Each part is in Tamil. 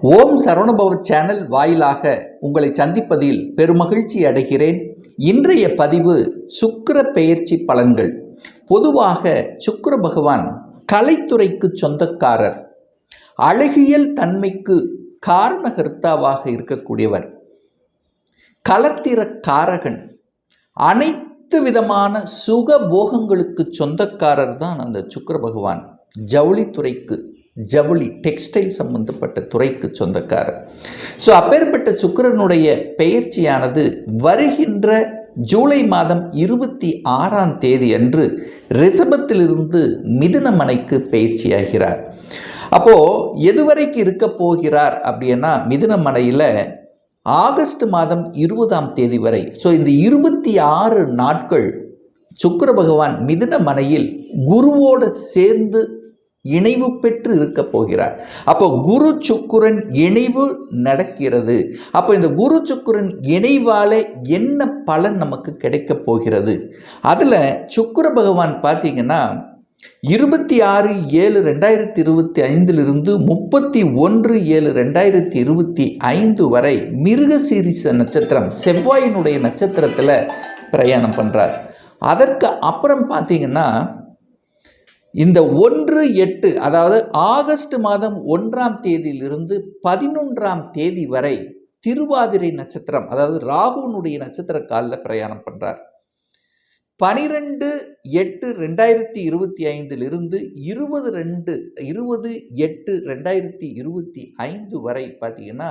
ஓம் சரவணபவ சேனல் வாயிலாக உங்களை சந்திப்பதில் பெருமகிழ்ச்சி அடைகிறேன். இன்றைய பதிவு சுக்கர பெயர்ச்சி பலன்கள். பொதுவாக சுக்கர பகவான் கலைத்துறைக்கு சொந்தக்காரர். அழகியல் தன்மைக்கு காரணகர்த்தாவாக இருக்கக்கூடியவர். களத்திர காரகன் அனைத்து விதமான சுக போகங்களுக்கு சொந்தக்காரர் தான் அந்த சுக்கர பகவான். ஜவுளித்துறைக்கு. ஜவுளி டெக்ஸ்டைல் சம்பந்தப்பட்ட துறைக்கு சொந்தக்காரர். ஸோ அப்பேற்பட்ட சுக்கரனுடைய பெயர்ச்சியானது வருகின்ற ஜூலை மாதம் இருபத்தி ஆறாம் தேதி அன்று ரிஷபத்திலிருந்து மிதுனமனைக்கு பயிற்சியாகிறார். அப்போது எதுவரைக்கு இருக்க போகிறார் அப்படின்னா மிதுனமனையில் ஆகஸ்ட் மாதம் இருபதாம் தேதி வரை. ஸோ இந்த இருபத்தி ஆறு நாட்கள் சுக்கர பகவான் மிதுன மனையில் குருவோடு சேர்ந்து இணைவு பெற்று இருக்க போகிறார். அப்போ குரு சுக்குரன் இணைவு நடக்கிறது. அப்போ இந்த குரு சுக்குரன் இணைவால் என்ன பலன் நமக்கு கிடைக்க போகிறது? அதில் சுக்குர பகவான் பார்த்தீங்கன்னா இருபத்தி ஆறு ஏழு ரெண்டாயிரத்தி இருபத்தி ஐந்திலிருந்து முப்பத்தி ஒன்று ஏழு ரெண்டாயிரத்தி இருபத்தி ஐந்து வரை மிருகசீரிச நட்சத்திரம் செவ்வாயினுடைய நட்சத்திரத்தில் பிரயாணம் பண்ணுறார் அதற்கு அப்புறம் பார்த்தீங்கன்னா இந்த ஒன்று எட்டு அதாவது ஆகஸ்ட் மாதம் ஒன்றாம் தேதியிலிருந்து பதினொன்றாம் தேதி வரை திருவாதிரை நட்சத்திரம் அதாவது ராகுனுடைய நட்சத்திர காலில் பிரயாணம் பண்ணுறார் பனிரெண்டு எட்டு ரெண்டாயிரத்தி இருபத்தி ஐந்திலிருந்து இருபது ரெண்டு இருபது எட்டு ரெண்டாயிரத்தி இருபத்தி ஐந்து வரை பார்த்தீங்கன்னா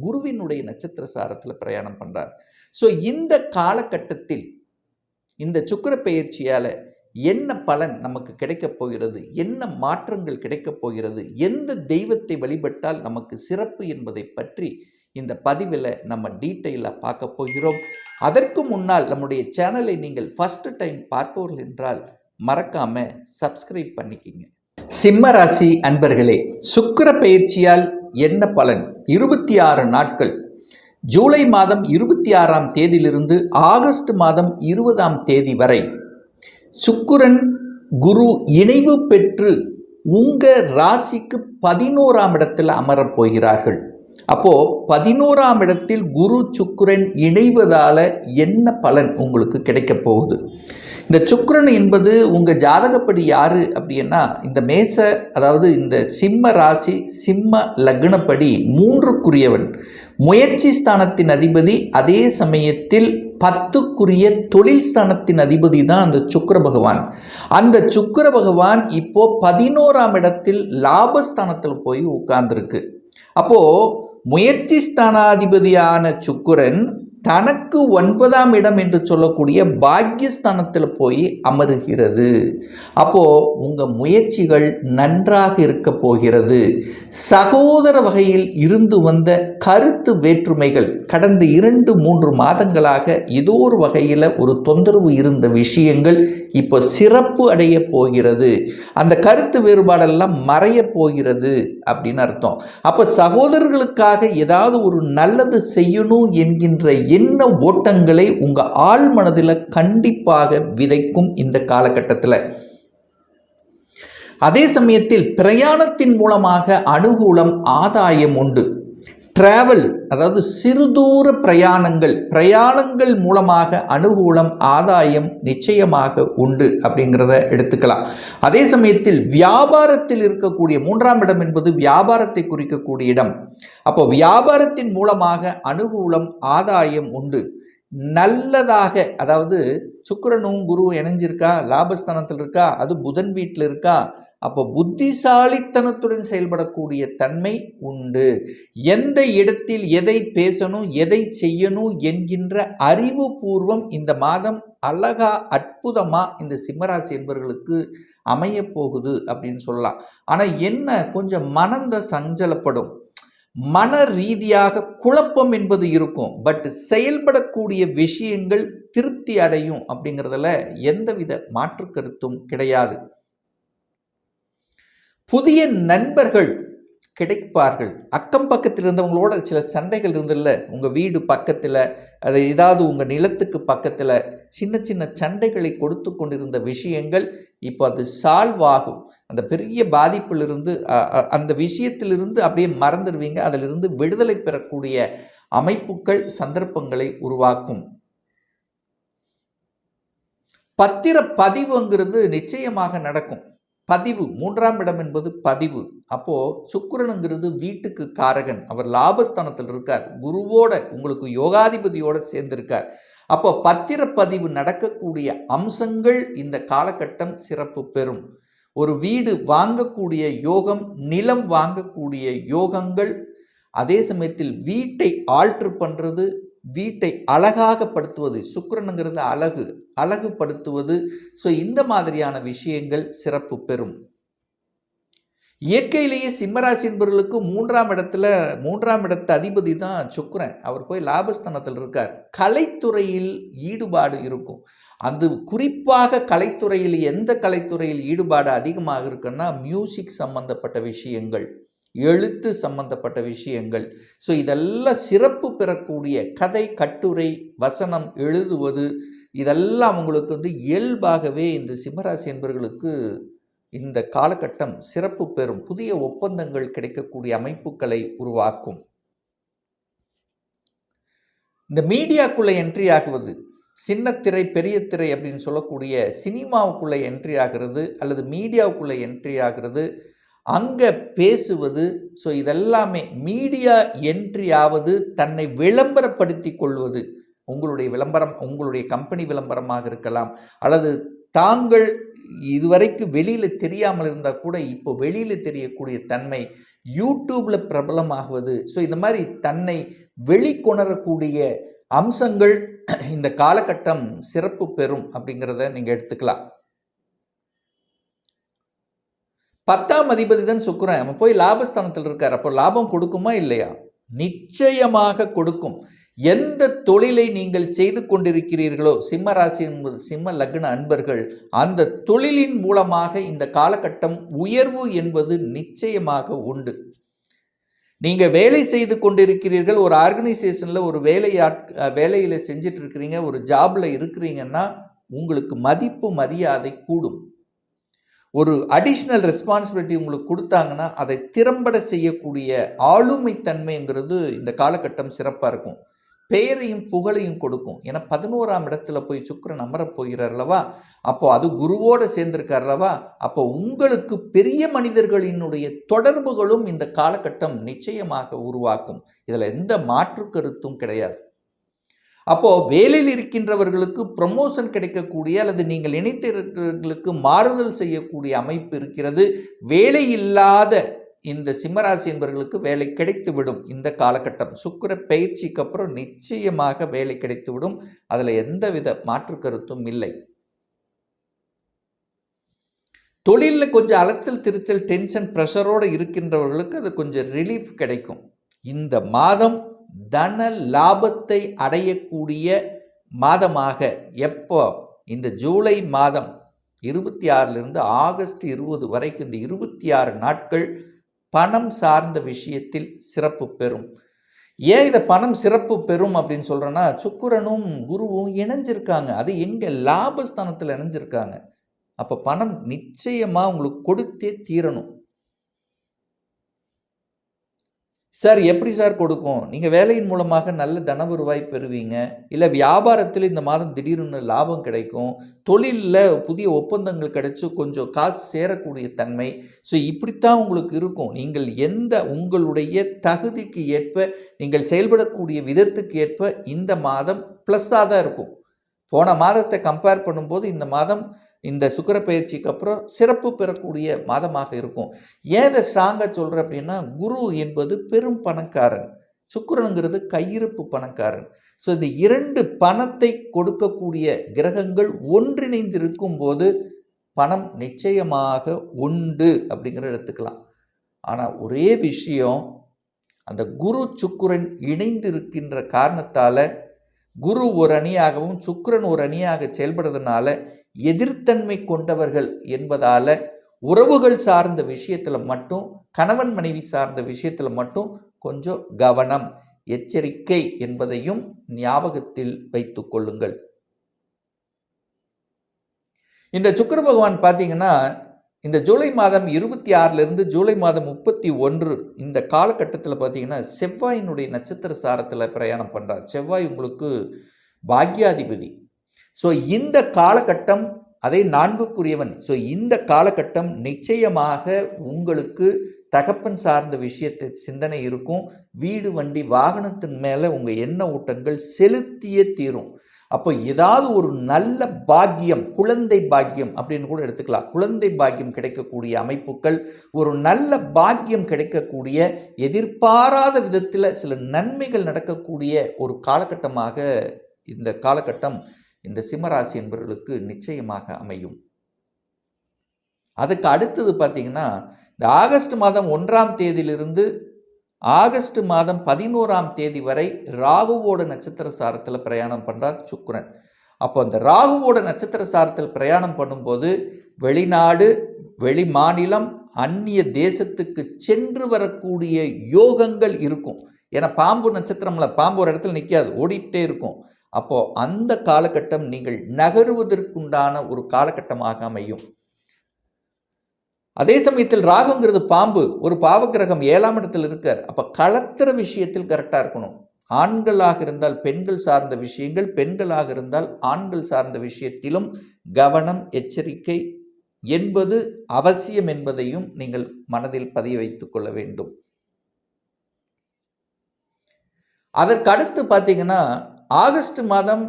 குருவினுடைய நட்சத்திர சாரத்தில் பிரயாணம் பண்ணுறார் ஸோ இந்த காலகட்டத்தில் இந்த சுக்கர பயிற்சியால் என்ன பலன் நமக்கு கிடைக்கப் போகிறது? என்ன மாற்றங்கள் கிடைக்கப் போகிறது? எந்த தெய்வத்தை வழிபட்டால் நமக்கு சிறப்பு என்பதை பற்றி இந்த பதிவில் நம்ம டீட்டெயிலாக பார்க்க போகிறோம். அதற்கு முன்னால் நம்முடைய சேனலை நீங்கள் ஃபஸ்ட்டு டைம் பார்ப்பவர்கள் என்றால் மறக்காமல் சப்ஸ்கிரைப் பண்ணிக்கிங்க. சிம்ம ராசி அன்பர்களே சுக்கிர பயிற்சியால் என்ன பலன்? இருபத்தி ஆறு நாட்கள். ஜூலை மாதம் இருபத்தி ஆறாம் தேதியிலிருந்து ஆகஸ்ட் மாதம் இருபதாம் தேதி வரை சுக்குரன் குரு இணைவு பெற்று உங்கள் ராசிக்கு பதினோராம் இடத்தில் அமரப் போகிறார்கள். அப்போது பதினோராம் இடத்தில் குரு சுக்குரன் இணைவதால் என்ன பலன் உங்களுக்கு கிடைக்கப் போகுது? இந்த சுக்குரன் என்பது உங்கள் ஜாதகப்படி யார் அப்படின்னா இந்த மேச அதாவது இந்த சிம்ம ராசி சிம்ம லக்னப்படி மூன்றுக்குரியவன். முயற்சி ஸ்தானத்தின் அதிபதி அதே சமயத்தில் பத்துக்குரிய தொழில் ஸ்தானத்தின் அதிபதி தான் அந்த சுக்கர பகவான். அந்த சுக்கிர பகவான் இப்போ பதினோராம் இடத்தில் லாபஸ்தானத்தில் போய் உட்கார்ந்துருக்கு. அப்போது முயற்சி ஸ்தானாதிபதியான சுக்கரன் தனக்கு ஒன்பதாம் இடம் என்று சொல்லக்கூடிய பாக்கியஸ்தானத்தில் போய் அமருகிறது. அப்போது உங்கள் முயற்சிகள் நன்றாக இருக்க போகிறது. சகோதர வகையில் இருந்து வந்த கருத்து வேற்றுமைகள் கடந்த இரண்டு மூன்று மாதங்களாக ஏதோ ஒரு வகையில் ஒரு தொந்தரவு இருந்த விஷயங்கள் இப்போ சிறப்பு அடைய போகிறது. அந்த கருத்து வேறுபாடெல்லாம் மறைய போகிறது அப்படின்னு அர்த்தம். அப்போ சகோதரர்களுக்காக ஏதாவது ஒரு நல்லது செய்யணும் என்கின்ற என்ன ஓட்டங்களை உங்கள் ஆள் மனதில் கண்டிப்பாக விதைக்கும் இந்த காலகட்டத்தில்? அதே சமயத்தில் பிரயாணத்தின் மூலமாக அனுகூலம் ஆதாயம் உண்டு. டிராவல் அதாவது சிறுதூர பிரயாணங்கள் பிரயாணங்கள் மூலமாக அனுகூலம் ஆதாயம் நிச்சயமாக உண்டு அப்படிங்கிறத எடுத்துக்கலாம். அதே சமயத்தில் வியாபாரத்தில் இருக்கக்கூடிய மூன்றாம் இடம் என்பது வியாபாரத்தை குறிக்கக்கூடிய இடம். அப்போ வியாபாரத்தின் மூலமாக அனுகூலம் ஆதாயம் உண்டு. நல்லதாக அதாவது சுக்கரனும் குருவும் இணைஞ்சிருக்கா லாபஸ்தானத்தில் இருக்கா அது புதன் வீட்டில் இருக்கா அப்போ புத்திசாலித்தனத்துடன் செயல்படக்கூடிய தன்மை உண்டு. எந்த இடத்தில் எதை பேசணும் எதை செய்யணும் என்கின்ற அறிவுபூர்வம் இந்த மாதம் அழகா அற்புதமாக இந்த சிம்மராசி என்பவர்களுக்கு அமைய போகுது அப்படின்னு சொல்லலாம். ஆனால் என்ன கொஞ்சம் மனந்த சஞ்சலப்படும். மன ரீதியாக குழப்பம் என்பது இருக்கும். பட் செயல்படக்கூடிய விஷயங்கள் திருப்தி அடையும் அப்படிங்கிறதுல எந்தவித மாற்று கருத்தும் கிடையாது. புதிய நண்பர்கள் கிடைப்பார்கள். அக்கம் பக்கத்தில் இருந்தவங்களோட சில சண்டைகள் இருந்தில்ல உங்கள் வீடு பக்கத்தில் அது ஏதாவது உங்கள் நிலத்துக்கு பக்கத்தில் சின்ன சின்ன சண்டைகளை கொடுத்து கொண்டிருந்த விஷயங்கள் இப்போ அது சால்வ் ஆகும். அந்த பெரிய பாதிப்பிலிருந்து அந்த விஷயத்திலிருந்து அப்படியே மறந்துடுவீங்க. அதிலிருந்து விடுதலை பெறக்கூடிய அமைப்புகள் சந்தர்ப்பங்களை உருவாக்கும். பத்திர பதிவுங்கிறது நிச்சயமாக நடக்கும். பதிவு மூன்றாம் இடம் என்பது பதிவு. அப்போது சுக்கரனுங்கிறது வீட்டுக்கு காரகன். அவர் லாபஸ்தானத்தில் இருக்கார். குருவோட உங்களுக்கு யோகாதிபதியோட சேர்ந்திருக்கார். அப்போ பத்திரப்பதிவு நடக்கக்கூடிய அம்சங்கள் இந்த காலகட்டம் சிறப்பு பெறும். ஒரு வீடு வாங்கக்கூடிய யோகம் நிலம் வாங்கக்கூடிய யோகங்கள் அதே சமயத்தில் வீட்டை ஆல்ட்ரு பண்ணுறது வீட்டை அழகாகப்படுத்துவது சுக்கரனுங்கிறது அழகு அழகுபடுத்துவது. ஸோ இந்த மாதிரியான விஷயங்கள் சிறப்பு பெறும். இயற்கையிலேயே சிம்மராசி என்பவர்களுக்கு மூன்றாம் இடத்துல மூன்றாம் இடத்து அதிபதி தான் சுக்கரன். அவர் போய் லாபஸ்தானத்தில் இருக்கார். கலைத்துறையில் ஈடுபாடு இருக்கும். அது குறிப்பாக கலைத்துறையில் எந்த கலைத்துறையில் ஈடுபாடு அதிகமாக இருக்குன்னா மியூசிக் சம்பந்தப்பட்ட விஷயங்கள். எழுத்து சம்பந்தப்பட்ட விஷயங்கள். ஸோ இதெல்லாம் சிறப்பு பெறக்கூடிய கதை கட்டுரை வசனம் எழுதுவது இதெல்லாம் உங்களுக்கு வந்து இயல்பாகவே இந்த சிம்மராசி என்பவர்களுக்கு இந்த காலகட்டம் சிறப்பு பெறும். புதிய ஒப்பந்தங்கள் கிடைக்கக்கூடிய அமைப்புகளை உருவாக்கும். இந்த மீடியாக்குள்ளே என்ட்ரி ஆகுவது சின்ன திரை பெரிய திரை அப்படின்னு சொல்லக்கூடிய சினிமாவுக்குள்ளே என்ட்ரி ஆகிறது அல்லது மீடியாவுக்குள்ளே என்ட்ரி ஆகிறது அங்கே பேசுவது ஸோ இதெல்லாமே மீடியா என்ட்ரி ஆவது தன்னை விளம்பரப்படுத்தி கொள்வது. உங்களுடைய விளம்பரம் உங்களுடைய கம்பெனி விளம்பரமாக இருக்கலாம். அல்லது தாங்கள் இதுவரைக்கும் வெளியில் தெரியாமல் இருந்தால் கூட இப்போ வெளியில் தெரியக்கூடிய தன்மை யூடியூப்பில் பிரபலமாகுவது. ஸோ இந்த மாதிரி தன்னை வெளிக்கொணரக்கூடிய அம்சங்கள் இந்த காலகட்டம் சிறப்பு பெறும் அப்படிங்கிறத நீங்கள் எடுத்துக்கலாம். பத்தாம் அதிபதி தான் சுக்கரன். அவன் போய் லாபஸ்தானத்தில் இருக்கார். அப்போ லாபம் கொடுக்குமா இல்லையா? நிச்சயமாக கொடுக்கும். எந்த தொழிலை நீங்கள் செய்து கொண்டிருக்கிறீர்களோ சிம்ம ராசி என்பது சிம்ம லக்ன அன்பர்கள் அந்த தொழிலின் மூலமாக இந்த காலகட்டம் உயர்வு என்பது நிச்சயமாக உண்டு. நீங்கள் வேலை செய்து கொண்டிருக்கிறீர்கள் ஒரு ஆர்கனைசேஷனில் ஒரு வேலையாட் வேலையில் செஞ்சிட்ருக்கிறீங்க ஒரு ஜாபில் இருக்கிறீங்கன்னா உங்களுக்கு மதிப்பு மரியாதை கூடும். ஒரு அடிஷ்னல் ரெஸ்பான்சிபிலிட்டி உங்களுக்கு கொடுத்தாங்கன்னா அதை திறம்பட செய்யக்கூடிய ஆளுமை தன்மைங்கிறது இந்த காலகட்டம் சிறப்பாக இருக்கும். பெயரையும் புகழையும் கொடுக்கும். ஏன்னா பதினோராம் இடத்துல போய் சுக்கரன் அமரப் போகிறார் அல்லவா? அப்போ அது குருவோடு சேர்ந்திருக்கார் அல்லவா? அப்போ உங்களுக்கு பெரிய மனிதர்களினுடைய தொடர்புகளும் இந்த காலகட்டம் நிச்சயமாக உருவாக்கும். இதில் எந்த மாற்று கருத்தும் கிடையாது. அப்போது வேலையில் இருக்கின்றவர்களுக்கு ப்ரமோஷன் கிடைக்கக்கூடிய அல்லது நீங்கள் நினைத்தவர்களுக்கு மாறுதல் செய்யக்கூடிய அமைப்பு இருக்கிறது. வேலை இல்லாத இந்த சிம்மராசி என்பவர்களுக்கு வேலை கிடைத்துவிடும் இந்த காலகட்டம். சுக்கிர பயிற்சிக்கு அப்புறம் நிச்சயமாக வேலை கிடைத்துவிடும். அதில் எந்தவித மாற்று கருத்தும் இல்லை. தொழிலில் கொஞ்சம் அலைச்சல் திருச்சல் டென்ஷன் ப்ரெஷரோடு இருக்கின்றவர்களுக்கு அது கொஞ்சம் ரிலீஃப் கிடைக்கும். இந்த மாதம் தன லாபத்தை அடையக்கூடிய மாதமாக எப்போ? இந்த ஜூலை மாதம் இருபத்தி ஆறிலிருந்து ஆகஸ்ட் இருபது வரைக்கும் இந்த இருபத்தி ஆறு நாட்கள் பணம் சார்ந்த விஷயத்தில் சிறப்பு பெறும். ஏன் இதை பணம் சிறப்பு பெறும் அப்படின்னு சொல்கிறேன்னா சுக்கரனும் குருவும் இணைஞ்சிருக்காங்க. அது எங்கே லாபஸ்தானத்தில் இணைஞ்சிருக்காங்க. அப்போ பணம் நிச்சயமாக உங்களுக்கு கொடுத்தே தீரணும். சார் எப்படி சார் கொடுக்கும்? நீங்கள் வேலையின் மூலமாக நல்ல தன வருவாய் பெறுவீங்க. இல்லை வியாபாரத்தில் இந்த மாதம் திடீர்னு லாபம் கிடைக்கும். தொழிலில் புதிய ஒப்பந்தங்கள் கிடைச்சி கொஞ்சம் காசு சேரக்கூடிய தன்மை. ஸோ இப்படித்தான் உங்களுக்கு இருக்கும். நீங்கள் எந்த உங்களுடைய தகுதிக்கு ஏற்ப நீங்கள் செயல்படக்கூடிய விதத்துக்கு ஏற்ப இந்த மாதம் ப்ளஸ்ஸாக தான் இருக்கும். போன மாதத்தை கம்பேர் பண்ணும்போது இந்த மாதம் இந்த சுக்கிர பயிற்சிக்கு அப்புறம் சிறப்பு பெறக்கூடிய மாதமாக இருக்கும். ஏன் இதை ஸ்ட்ராங்காக சொல்கிறேன் அப்படின்னா குரு என்பது பெரும் பணக்காரன். சுக்கிரனுங்கிறது கையிருப்பு பணக்காரன். ஸோ இந்த இரண்டு பணத்தை கொடுக்கக்கூடிய கிரகங்கள் ஒன்றிணைந்திருக்கும் போது பணம் நிச்சயமாக உண்டு அப்படிங்கிற எடுத்துக்கலாம். ஆனால் ஒரே விஷயம் அந்த குரு சுக்குரன் இணைந்திருக்கின்ற காரணத்தால் குரு ஒரு அணியாகவும் சுக்கிரன் ஒரு அணியாக செயல்படுறதுனால எதிர்த்தன்மை கொண்டவர்கள் என்பதால் உறவுகள் சார்ந்த விஷயத்தில் மட்டும் கணவன் மனைவி சார்ந்த விஷயத்தில் மட்டும் கொஞ்சம் கவனம் எச்சரிக்கை என்பதையும் ஞாபகத்தில் வைத்துக் கொள்ளுங்கள். இந்த சுக்கர பகவான் பார்த்தீங்கன்னா இந்த ஜூலை மாதம் இருபத்தி ஆறிலிருந்து ஜூலை மாதம் முப்பத்தி ஒன்று இந்த காலகட்டத்தில் பார்த்தீங்கன்னா செவ்வாயினுடைய நட்சத்திர சாரத்தில் பிரயாணம் பண்ணுறார் செவ்வாய் உங்களுக்கு பாக்யாதிபதி. ஸோ இந்த காலகட்டம் அதை நான்குக்குரியவன். ஸோ இந்த காலகட்டம் நிச்சயமாக உங்களுக்கு தகப்பன் சார்ந்த விஷயத்தை சிந்தனை இருக்கும். வீடு வண்டி வாகனத்தின் மேலே உங்கள் எண்ண ஊட்டங்கள் செலுத்தியே தீரும். அப்போ ஏதாவது ஒரு நல்ல பாக்கியம் குழந்தை பாக்கியம் அப்படின்னு கூட எடுத்துக்கலாம். குழந்தை பாக்கியம் கிடைக்கக்கூடிய அமைப்புகள் ஒரு நல்ல பாக்கியம் கிடைக்கக்கூடிய எதிர்பாராத விதத்தில் சில நன்மைகள் நடக்கக்கூடிய ஒரு காலகட்டமாக இந்த காலகட்டம் இந்த சிம்மராசி என்பவர்களுக்கு நிச்சயமாக அமையும். அதுக்கு அடுத்தது பார்த்தீங்கன்னா இந்த ஆகஸ்ட் மாதம் ஒன்றாம் தேதியிலிருந்து ஆகஸ்ட் மாதம் பதினோராம் தேதி வரை ராகுவோட நட்சத்திர சாரத்தில் பிரயாணம் பண்ணுறார் சுக்குரன். அப்போ அந்த ராகுவோட நட்சத்திர சாரத்தில் பிரயாணம் பண்ணும்போது வெளிநாடு வெளி மாநிலம் அந்நிய தேசத்துக்கு சென்று வரக்கூடிய யோகங்கள் இருக்கும். ஏன்னா பாம்பு நட்சத்திரம்ல பாம்பு ஒரு இடத்துல நிற்காது ஓடிட்டே இருக்கும். அப்போது அந்த காலகட்டம் நீங்கள் நகருவதற்குண்டான ஒரு காலகட்டமாக அமையும். அதே சமயத்தில் ராகுங்கிறது பாம்பு. ஒரு பாவகிரகம் ஏழாம் இடத்தில் இருக்கார். அப்போ கலத்துற விஷயத்தில் கரெக்டாக இருக்கணும். ஆண்களாக இருந்தால் பெண்கள் சார்ந்த விஷயங்கள் பெண்களாக இருந்தால் ஆண்கள் சார்ந்த விஷயத்திலும் கவனம் எச்சரிக்கை என்பது அவசியம் என்பதையும் நீங்கள் மனதில் பதிய வைத்துக் கொள்ள வேண்டும். அதற்கு அடுத்து பார்த்தீங்கன்னா ஆகஸ்ட் மாதம்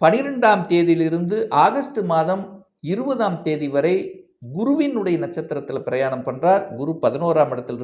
பனிரெண்டாம் தேதியிலிருந்து ஆகஸ்ட் மாதம் இருபதாம் தேதி வரை குருவினுடைய நட்சத்திரத்தில் பிரயாணம் பண்ணுறார் குரு பதினோராம் இடத்துல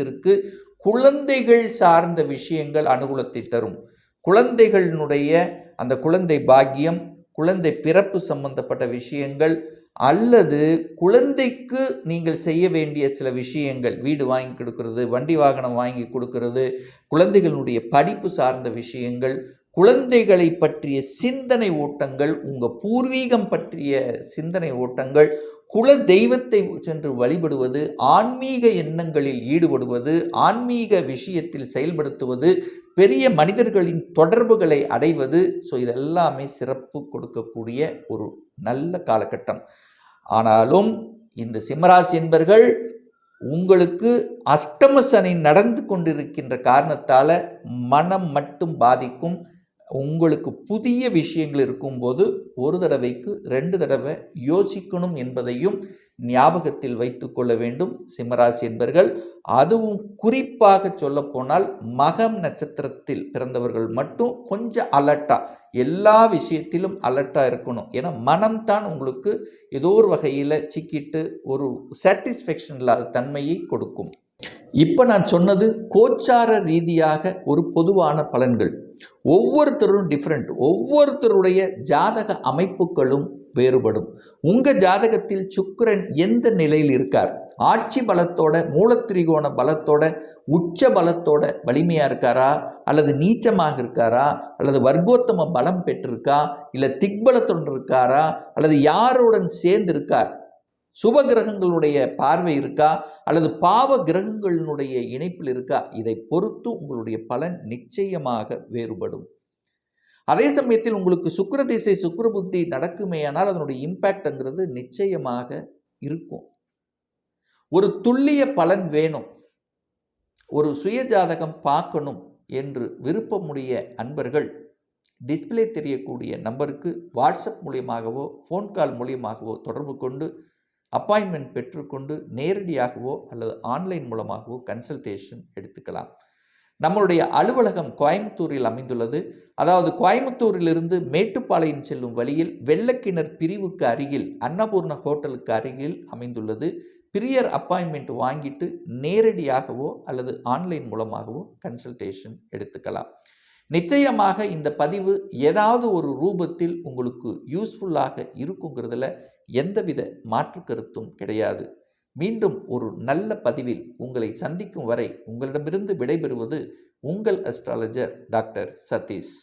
இருக்கு. குழந்தைகள் சார்ந்த விஷயங்கள் அனுகூலத்தை தரும். குழந்தைகளினுடைய அந்த குழந்தை பாக்கியம் குழந்தை பிறப்பு சம்பந்தப்பட்ட விஷயங்கள் அல்லது குழந்தைக்கு நீங்கள் செய்ய வேண்டிய சில விஷயங்கள் வீடு வாங்கி கொடுக்கறது வண்டி வாகனம் வாங்கி கொடுக்கறது குழந்தைகளுடைய படிப்பு சார்ந்த விஷயங்கள் குழந்தைகளை பற்றிய சிந்தனை ஓட்டங்கள் உங்கள் பூர்வீகம் பற்றிய சிந்தனை ஓட்டங்கள் குல தெய்வத்தை சென்று வழிபடுவது ஆன்மீக எண்ணங்களில் ஈடுபடுவது ஆன்மீக விஷயத்தில் செயல்படுத்துவது பெரிய மனிதர்களின் தொடர்புகளை அடைவது ஸோ இதெல்லாமே சிறப்பு கொடுக்கக்கூடிய ஒரு நல்ல காலகட்டம். ஆனாலும் இந்த சிம்மராசி என்பர்கள் உங்களுக்கு அஷ்டம சனி நடந்து கொண்டிருக்கின்ற காரணத்தால் மனம் மட்டும் பாதிக்கும் உங்களுக்கு புதிய விஷயங்கள் இருக்கும்போது ஒரு தடவைக்கு ரெண்டு தடவை யோசிக்கணும் என்பதையும் ஞாபகத்தில் வைத்து கொள்ள வேண்டும் சிம்மராசி என்பர்கள். அதுவும் குறிப்பாக சொல்லப்போனால் மகம் நட்சத்திரத்தில் பிறந்தவர்கள் மட்டும் கொஞ்சம் அலர்ட்டாக எல்லா விஷயத்திலும் அலர்ட்டாக இருக்கணும். ஏன்னா மனம்தான் உங்களுக்கு ஏதோ ஒரு வகையில் சிக்கிட்டு ஒரு சாட்டிஸ்ஃபேக்ஷன் இல்லாத தன்மையை கொடுக்கும். இப்போ நான் சொன்னது கோச்சார ரீதியாக ஒரு பொதுவான பலன்கள். ஒவ்வொருத்தரும் டிஃப்ரெண்ட் ஒவ்வொருத்தருடைய ஜாதக அமைப்புகளும் வேறுபடும். உங்கள் ஜாதகத்தில் சுக்கரன் எந்த நிலையில் இருக்கார்? ஆட்சி பலத்தோட மூலத்திரிகோண பலத்தோட உச்ச பலத்தோட வலிமையாக இருக்காரா? அல்லது நீச்சமாக இருக்காரா? அல்லது வர்க்கோத்தம பலம் பெற்றிருக்கா? இல்லை திக்பலத்துடன் இருக்காரா? அல்லது யாருடன் சேர்ந்து இருக்கார் சுப கிரகங்களுடைய பார்வை இருக்கா? அல்லது பாவ கிரகங்களினுடைய இணைப்பில் இருக்கா? இதை பொறுத்து உங்களுடைய பலன் நிச்சயமாக வேறுபடும். அதே சமயத்தில் உங்களுக்கு சுக்கர திசை சுக்கர புத்தி நடக்குமேயானால் அதனுடைய இம்பேக்ட்ங்கிறது நிச்சயமாக இருக்கும். ஒரு துல்லிய பலன் வேணும். ஒரு சுயஜாதகம் பார்க்கணும் என்று விருப்பமுடைய அன்பர்கள் டிஸ்பிளே தெரியக்கூடிய நம்பருக்கு வாட்ஸ்அப் மூலியமாகவோ ஃபோன் கால் மூலியமாகவோ தொடர்பு கொண்டு அப்பாயின்மெண்ட் பெற்றுக்கொண்டு நேரடியாகவோ அல்லது ஆன்லைன் மூலமாகவோ கன்சல்டேஷன் எடுத்துக்கலாம். நம்மளுடைய அலுவலகம் கோயம்புத்தூரில் அமைந்துள்ளது. அதாவது கோயம்புத்தூரிலிருந்து மேட்டுப்பாளையம் செல்லும் வழியில் வெள்ளக்கிணர் பிரிவுக்கு அருகில் அன்னபூர்ண ஹோட்டலுக்கு அருகில் அமைந்துள்ளது. பிரியர் அப்பாயின்மெண்ட் வாங்கிட்டு நேரடியாகவோ அல்லது ஆன்லைன் மூலமாகவோ கன்சல்டேஷன் எடுத்துக்கலாம். நிச்சயமாக இந்த பதிவு ஏதாவது ஒரு ரூபத்தில் உங்களுக்கு யூஸ்ஃபுல்லாக இருக்குங்கிறதுல எந்தவித மாற்று கருத்தும் கிடையாது. மீண்டும் ஒரு நல்ல பதிவில் உங்களை சந்திக்கும் வரை உங்களிடமிருந்து விடைபெறுவது உங்கள் அஸ்ட்ராலஜர் டாக்டர் சதீஷ்.